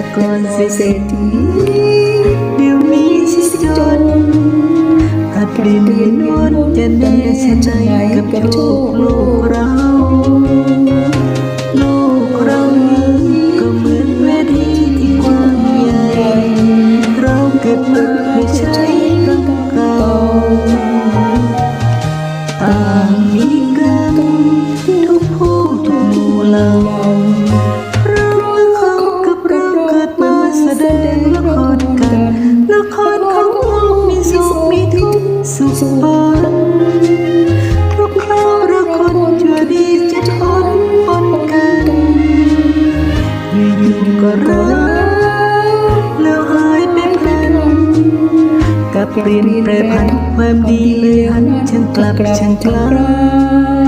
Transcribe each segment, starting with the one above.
แต่ก่อนเศรษฐีเดี๋ยวนี้สิจนอาจเปลี่ยนเรียนวนจะแน่ชันใจกับโชคโลกเราโลกเรานี้ก็เหมือนแม่ดีที่กว้างใหญ่เราเกิดมาให้ใช้ร่างเก่าต่างมีกรรมทุกผู้ทุกหมู่เหล่า ละครของโลกมีสุขมีทุกข์สุขปนทุกคราวละคนชั่วดีจะทนปนกันอยู่ๆก็รักแล้วหายไปพลันกับเปลี่ยนแปรผันความดีเลยหันฉันกลับฉันกลับ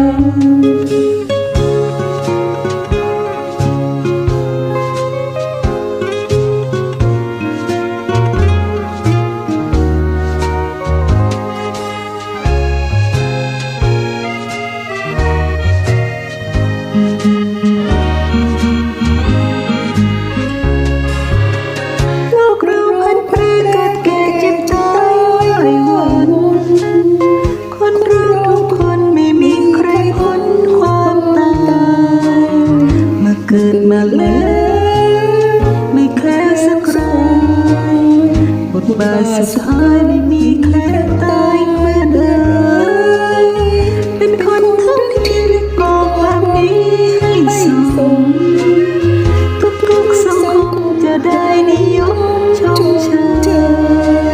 มาเกิดมาแล้วไม่แคล้วสักรายบทบาทสุดท้ายไม่มีแคล้วตายเมื่อใดเป็นคนทั้งที่ก่อความดีให้สมทุกๆสังคมจะได้นิยมชมเช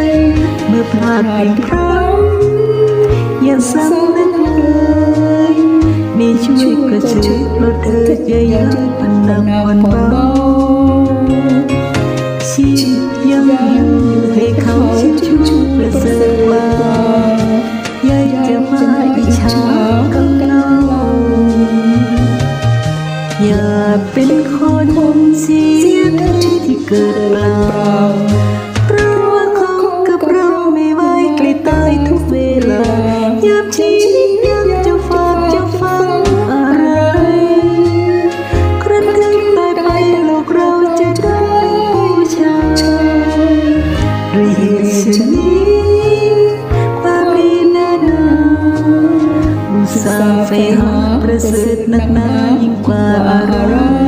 ยเมื่อพลาดเป็นพร้ำอย่าสำนึก ช่วยกระเชยลดเธอจะย้ายพันนำวันเบาชีวิตยังอยู่ให้เขาชิดชูประเสริฐกว่าอยากจะมาอิจฉากับเราอย่าเป็นคนเสียทั้งที่เกิดเปล่าเพราะว่าเขากับเราไม่ไว้ใกล้ตายทุกเวลายามชี สาเสริประเสริฐนักหนายิ่งกว่าอารา